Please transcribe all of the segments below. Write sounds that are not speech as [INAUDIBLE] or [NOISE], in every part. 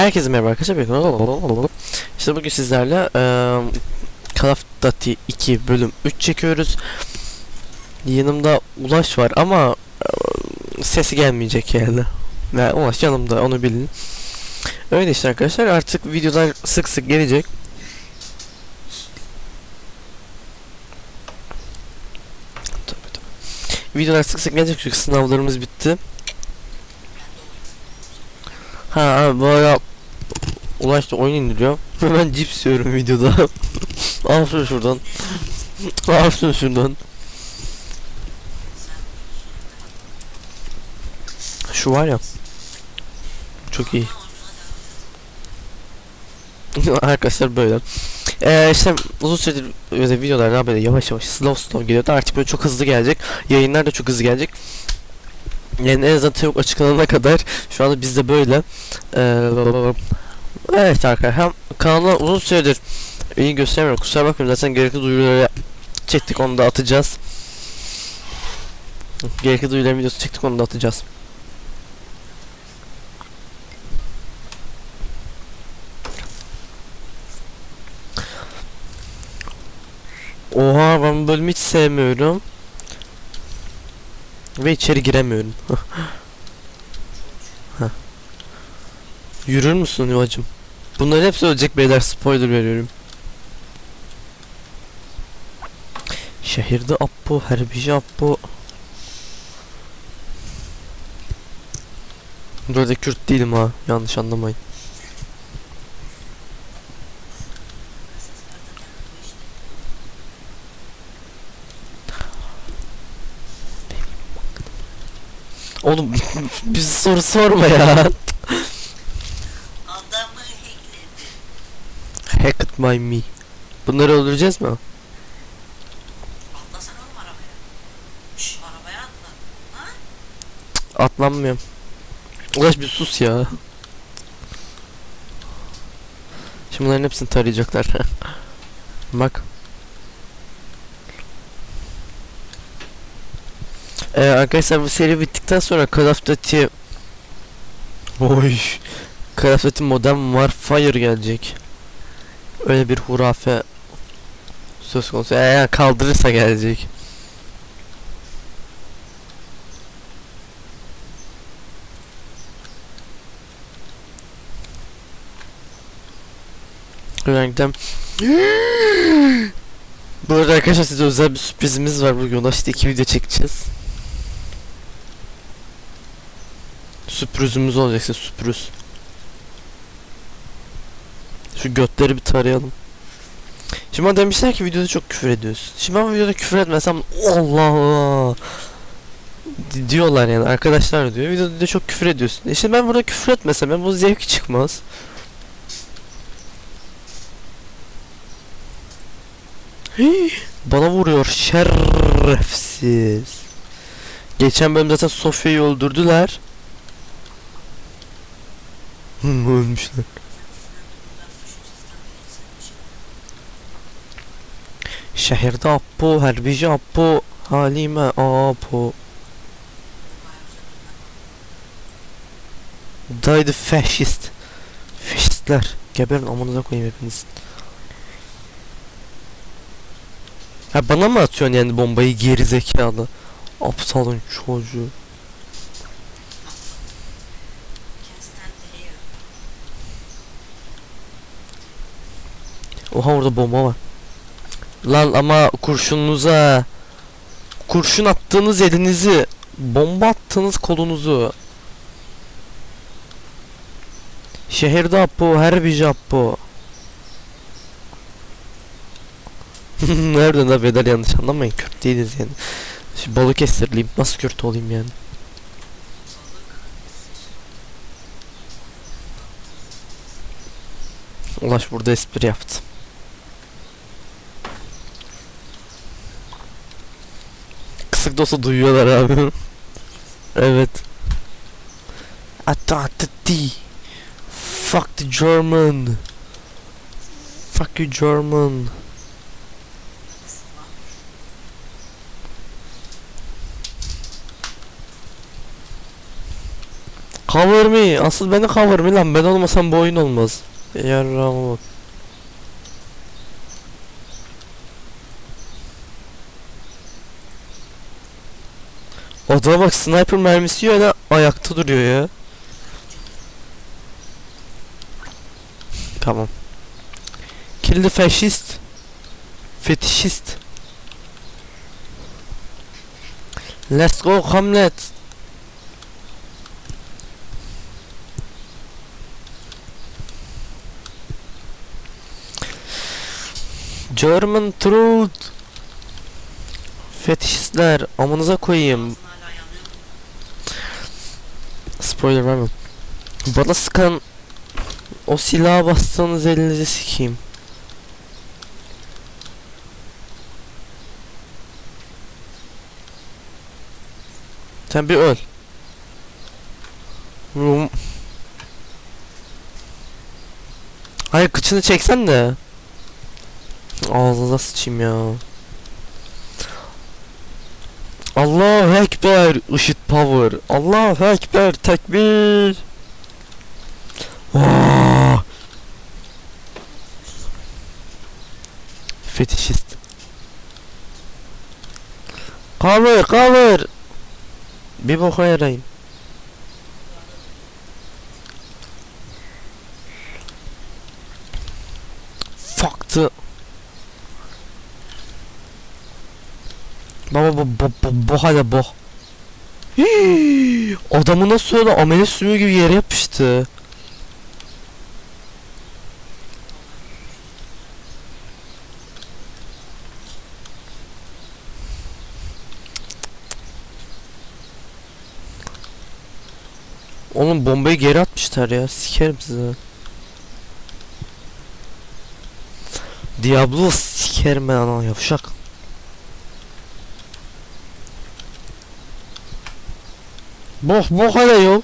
Herkese merhaba arkadaşlar. İşte bugün sizlerle eee Call of Duty 2 bölüm 3 çekiyoruz. Yanımda Ulaş var ama eee, sesi gelmeyecek yani. Ve Ulaş yanımda onu bilin. Öyle işte arkadaşlar artık videolar sık sık gelecek. Tabii, tabii. Videolar sık sık gelecek çünkü sınavlarımız bitti. Ha abi bu ara Ulaş da oyun indiriyor. [LAUGHS] Hemen cips yiyorum videoda. [LAUGHS] Al şunu şuradan. [LAUGHS] Al şunu şuradan. Şu var ya. Çok iyi. Arkadaşlar böyle. Ee, işte uzun süredir böyle videolar böyle yavaş yavaş slow slow geliyordu. Artık böyle çok hızlı gelecek. Yayınlar da çok hızlı gelecek. Yani en azından yok açıklanana kadar şu anda bizde böyle. Ee, evet arkadaşlar hem kanala uzun süredir iyi göstermiyorum kusura bakmayın zaten gerekli duyuruları çektik onu da atacağız. Gerekli duyuruların videosu çektik onu da atacağız. Oha ben bu bölümü hiç sevmiyorum. Ve içeri giremiyorum. [LAUGHS] Yürür müsün yuvacım? Bunların hepsi ölecek beyler spoiler veriyorum. Şehirde Appo, Herbici Appo. Burada Kürt değilim ha, yanlış anlamayın. Oğlum [LAUGHS] bir soru sorma ya. Adamı hackledi. My me. Bunları öldüreceğiz mi? Atlasana oğlum arabaya. Şş arabaya atla. Ha? Atlanmıyorum. Ulaş bir sus ya. Şimdi bunların hepsini tarayacaklar. [LAUGHS] Bak. Ee, arkadaşlar bu seri bittikten sonra Call of Duty Oy Call of Duty Modern Warfare gelecek. Öyle bir hurafe söz konusu. Eğer kaldırırsa gelecek. Renkten. [GASPS] Bu arada arkadaşlar size özel bir sürprizimiz var bugün. Ona işte iki video çekeceğiz. Sürprizimiz olacak size sürpriz. Şu götleri bir tarayalım. Şimdi bana demişler ki videoda çok küfür ediyorsun. Şimdi ben videoda küfür etmesem Allah Allah di- diyorlar yani arkadaşlar diyor. Videoda çok küfür ediyorsun. E şimdi ben burada küfür etmesem ben bu zevki çıkmaz. Hii, Bana vuruyor şerefsiz. Geçen bölüm zaten Sofya'yı öldürdüler. [LAUGHS] Ölmüşler. Şehirde Apo, Herbici Apo, Halime Apo. Daydı faşist. Faşistler. Geberin amanıza koyayım hepiniz. Ha bana mı atıyorsun yani bombayı geri zekalı? Aptalın çocuğu. Oha orada bomba var. Lan ama kurşununuza kurşun attığınız elinizi bomba attığınız kolunuzu Şehirde Apo, her bir Apo. [LAUGHS] Nereden da bedel yanlış anlamayın Kürt değiliz yani. Şimdi Balıkesirliyim nasıl Kürt olayım yani. Ulaş burada espri yaptı. Kısık da olsa duyuyorlar abi. evet. Atta atta di. Fuck the German. Fuck you German. Cover me. Asıl beni cover me lan. Ben olmasam bu oyun olmaz. Yarrağıma bak. Odaya bak sniper mermisi hala ayakta duruyor ya. Tamam. Kill the fascist. Fetişist. Let's go Hamlet. German truth. Fetişistler amınıza koyayım. Ağzın hala yanıyor mu? Spoiler vermem. Bana sıkan o silaha bassanız elinizi sikeyim. Sen bir öl. Hayır kıçını çeksen de. Ağzınıza sıçayım ya. Allahu Ekber IŞİD power. Allahu Ekber tekbir. Vaa! Fetişist. Cover cover. Bir boka yarayın. Fuck the Baba bu bu bu bu hala bu. Adamı nasıl öyle amele sümüğü gibi yere yapıştı. Oğlum bombayı geri atmışlar ya. Sikerim sizi. Diablo sikerim ben ana yavşak. Bak bak hele yol.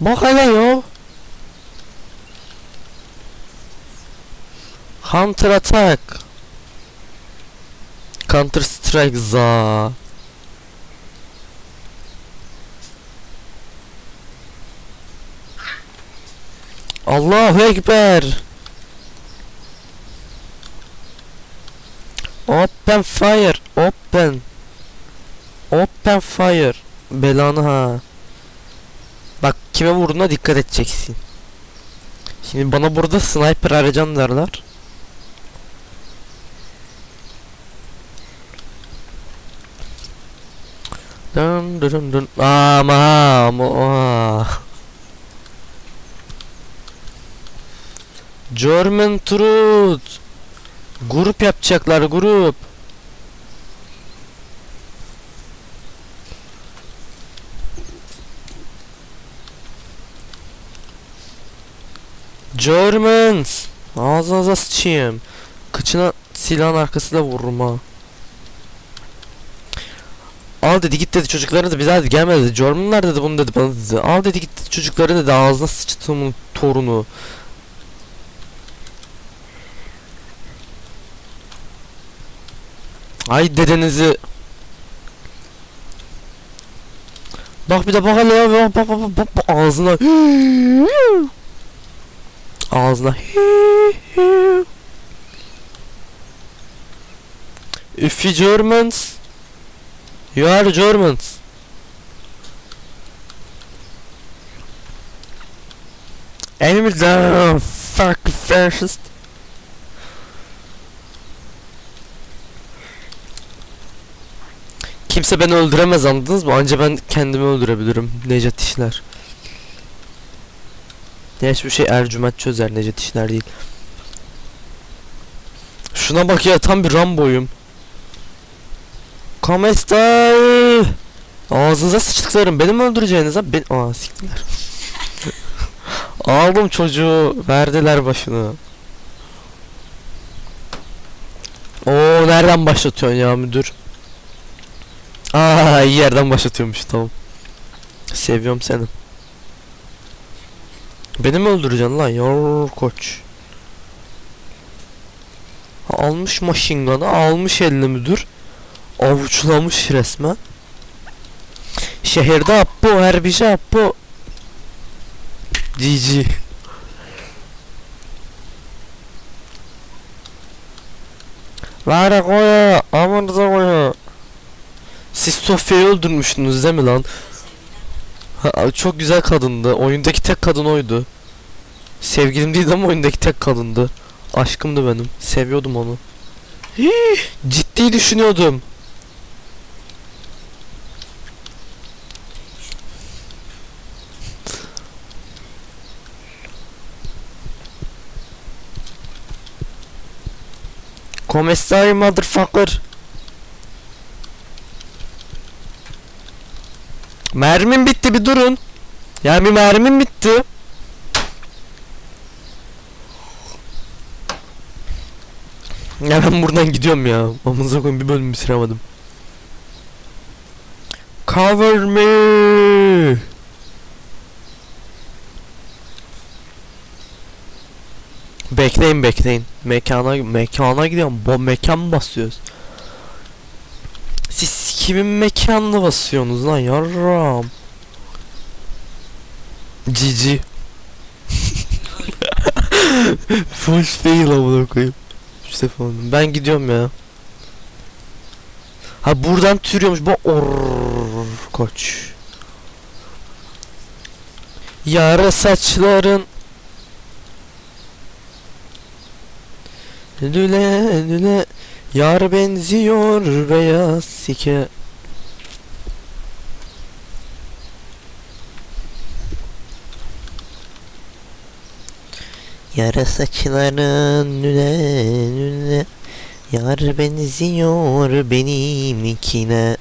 Bak hele yol. Counter attack. Counter strike za. Allahu Ekber. Open fire. Open. Open fire. Belanı ha. Kime vurduğuna dikkat edeceksin. Şimdi bana burada sniper aracan derler. Dın dın dın. Ama ama. German Truth. Grup yapacaklar grup. Germans. Ağzınıza sıçayım. Kıçına silahın arkasında vururum ha. Al dedi git dedi çocuklarına da daha dedi gelme dedi. Germanlar dedi bunu dedi bana dedi. Al dedi git dedi, çocukları dedi ağzına sıçtığımın torunu. Ay dedenizi. Bak bir de bak hele ya bak bak bak bak, bak ağzına. Ağzına. If you Germans, you are Germans. Enemy down, fuck fascist. Kimse beni öldüremez anladınız mı? Anca ben kendimi öldürebilirim. Necat işler. Ya hiçbir şey Ercüment çözer Necdet işler değil. Şuna bak ya tam bir Rambo'yum. Come stai? Ağzınıza sıçtıklarım. Beni mi öldüreceğiniz ha? Ben... Aa siktiler. Aldım çocuğu. Verdiler başını. Oo nereden başlatıyorsun ya müdür? Aa iyi yerden başlatıyormuş tamam. Seviyorum seni. Beni mi öldüreceksin lan yor koç? Almış machine almış eline müdür. Avuçlamış resmen. Şehirde bu, her bir şey bu. GG. Ver koya. Amanıza koya. Siz Sofya'yı öldürmüştünüz değil mi lan? Çok güzel kadındı. Oyundaki tek kadın oydu. Sevgilim değildi ama oyundaki tek kadındı. Aşkımdı benim. Seviyordum onu. Hii, ciddi düşünüyordum. Come motherfucker? Mermim bitti bir durun. Yani bir mermim bitti. Ya ben buradan gidiyorum ya. Amınıza koyayım bir bölüm bitiremedim. Cover me. Bekleyin bekleyin. Mekana mekana gidiyorum. Bu mekan basıyoruz. Siz kimin mekanını basıyorsunuz lan yarram? Cici. [LAUGHS] Full fail amına koyayım. İşte falan. Ben gidiyorum ya. Ha buradan türüyormuş bu or koç. Yara saçların Lüle lüle Yar benziyor beyaz sike. Yara saçların lüle lüle Yar benziyor benimkine.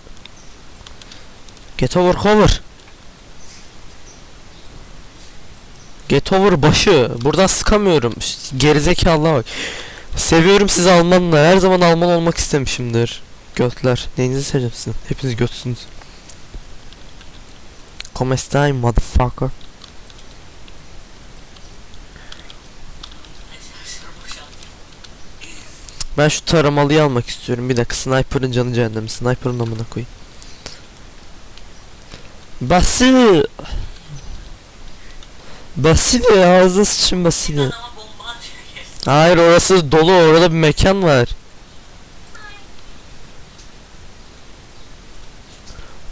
Get over cover. Get over başı. Buradan sıkamıyorum. Gerizekalığa bak Seviyorum sizi Almanlar. Her zaman Alman olmak istemişimdir. Götler. Neyinizi seveceğim sizin? Hepiniz götsünüz. Come stai motherfucker? Ben şu taramalıyı almak istiyorum. Bir dakika sniper'ın canı cehennem. Sniper'ın amına koyayım. Basil! Basil ağzına sıçın Bir Basil. adama bomba atıyor kes. Hayır orası dolu orada bir mekan var.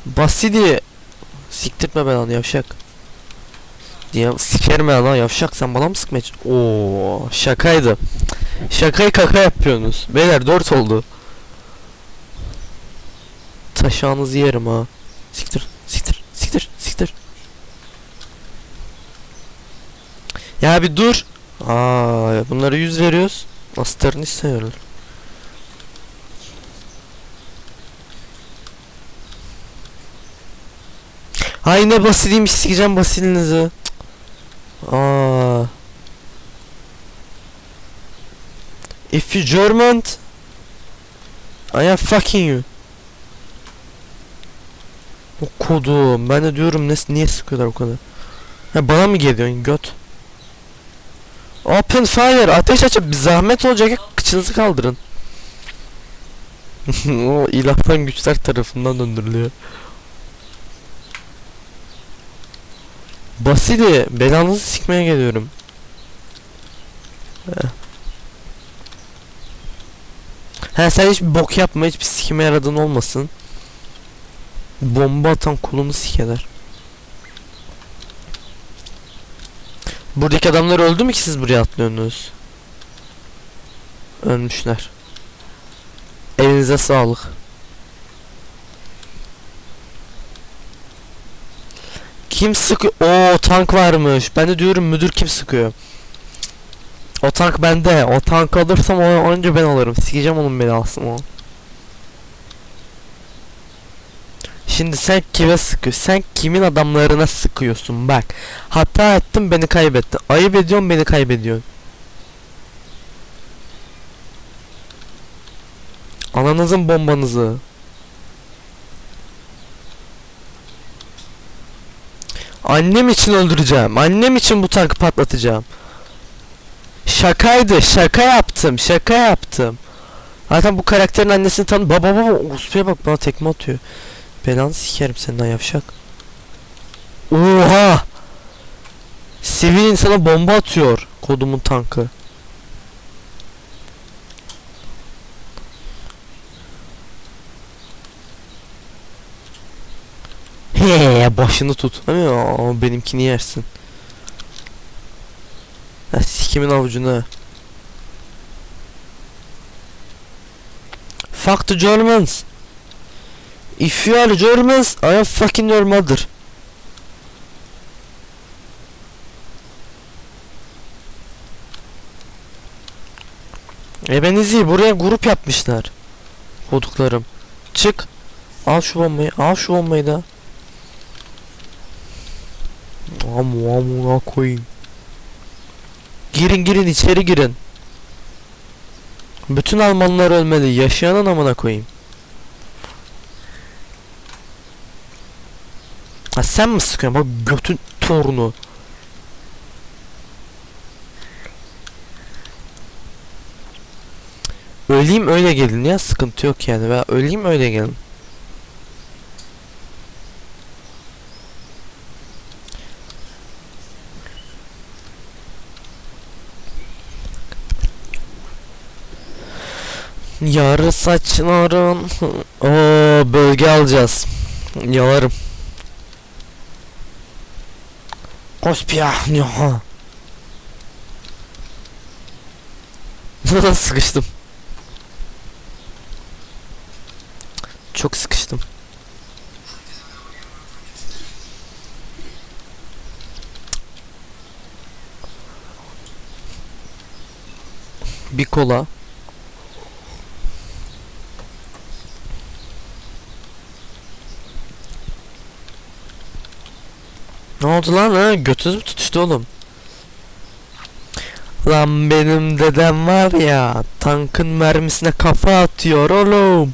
Basidi Siktirtme ben onu yavşak. Diye sikerim ben lan yavşak sen bana mı sıkmaya Oo şakaydı. Şakayı kaka yapıyorsunuz. Beyler dört oldu. Taşağınızı yerim ha. Siktir siktir siktir siktir. Ya bir dur. Aa bunları 100 veriyoruz. Astarını istiyorlar. Ay ne basiliymiş sikeceğim basilinizi. Cık. Aa. If you German I am fucking you. O kodum. Ben de diyorum ne, niye sıkıyorlar o kadar. Ha bana mı geliyorsun göt? Open fire ateş açıp bir zahmet olacak kıçınızı kaldırın. [LAUGHS] o ilahtan güçler tarafından döndürülüyor. Basili belanızı sikmeye geliyorum. He sen hiçbir bok yapma hiçbir sikime yaradığın olmasın. Bomba atan kulunu sikeler. Buradaki adamlar öldü mü ki siz buraya atlıyorsunuz? Ölmüşler. Elinize sağlık. Kim sıkıyor? Oo tank varmış. Ben de diyorum müdür kim sıkıyor? O tank bende. O tank alırsam o önce ben alırım. Sikeceğim onun belasını. o. Şimdi sen kime sıkıyorsun? Sen kimin adamlarına sıkıyorsun? Bak. Hata ettim beni kaybettin. Ayıp ediyorsun beni kaybediyorsun. Ananızın bombanızı. Annem için öldüreceğim. Annem için bu tankı patlatacağım. Şakaydı. Şaka yaptım. Şaka yaptım. Zaten bu karakterin annesini tanı. Baba baba Uspu'ya bak bana tekme atıyor. Belanı sikerim senden yavşak. Oha! Sivil insana bomba atıyor. Kodumun tankı. He başını tut. Aa, benimkini yersin. Ha, sikimin avucuna. Fuck the Germans. If you are Germans, I am fucking your mother. E ben izleyeyim buraya grup yapmışlar. Koduklarım. Çık. Al şu bombayı. Al şu bombayı da. Amu amuna koyayım. Girin girin içeri girin. Bütün Almanlar ölmeli. Yaşayanın amına koyayım. Ha sen mi sıkıyorsun? Bak götün torunu. Öleyim öyle gelin ya sıkıntı yok yani. Ben öleyim öyle gelin. Yarı saçların o bölge alacağız. Yalarım. Kospia. Ya. [LAUGHS] Sıkıştım. Çok sıkıştım. Bir kola. Oldu lan ha? Götünüz mü tutuştu oğlum? Lan benim dedem var ya tankın mermisine kafa atıyor oğlum.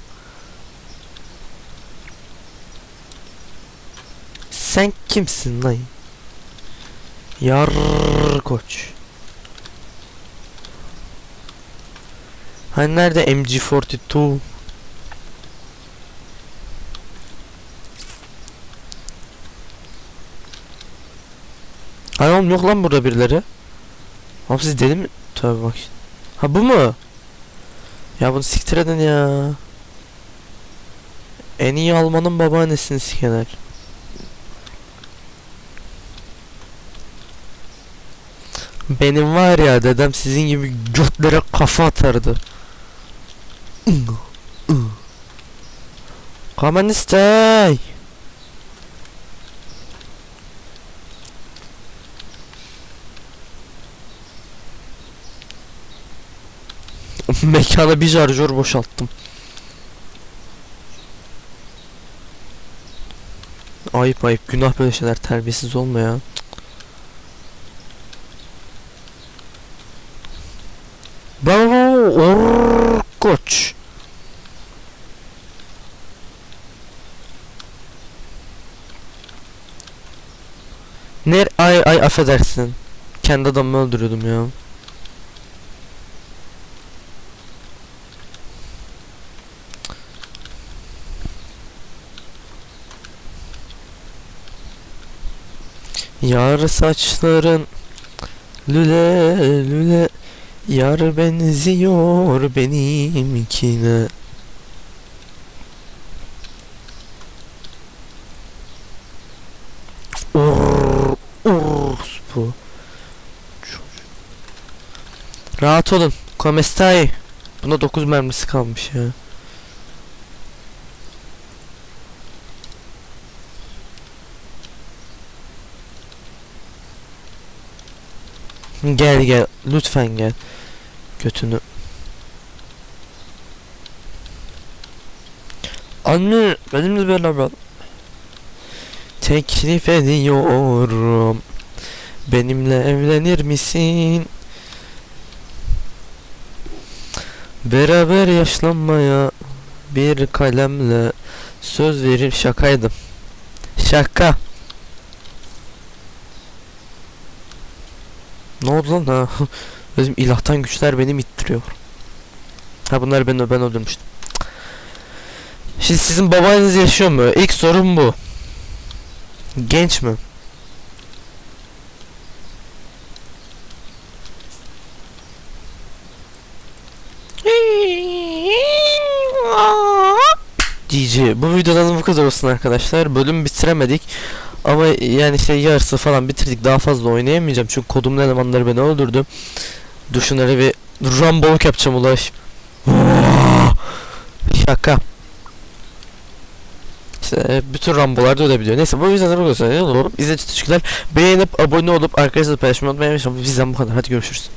Sen kimsin lan? Yar koç. Hani nerede MG42? Hay oğlum yok lan burada birileri. Abi siz deli mi? Tabi bak. Ha bu mu? Ya bunu siktir edin ya. En iyi Almanın babaannesini sikener. Benim var ya dedem sizin gibi götlere kafa atardı. And [LAUGHS] Mekana bir şarjör boşalttım. Ayıp ayıp günah böyle şeyler terbiyesiz olma ya. Bravo or koç. Ner ay ay affedersin. Kendi adamımı öldürüyordum ya. Yar saçların lüle lüle Yar benziyor benimkine Or, or, bu. Rahat olun. Komestai. Buna 9 mermisi kalmış ya. Gel gel. Lütfen gel. Götünü. Anne benimle beraber. Teklif ediyorum. Benimle evlenir misin? Beraber yaşlanmaya bir kalemle söz verir şakaydım. Şaka. Ne oldu lan ha? [LAUGHS] Bizim ilahtan güçler beni ittiriyor. Ha bunlar ben ben öldürmüştüm. Şimdi sizin babanız yaşıyor mu? İlk sorun bu. Genç mi? [LAUGHS] GG. Bu videodan bu kadar olsun arkadaşlar. Bölüm bitiremedik. Ama yani şey yarısı falan bitirdik. Daha fazla oynayamayacağım. Çünkü kodumun elemanları beni öldürdü. Dur şunları bir ramboluk yapacağım ulaş. Şaka. İşte e, bütün rambolar da ölebiliyor. Neyse bu yüzden de bu kadar. İzlediğiniz için teşekkürler. Beğenip abone olup arkadaşlarla paylaşmayı unutmayın. Bizden bu kadar. Hadi görüşürüz.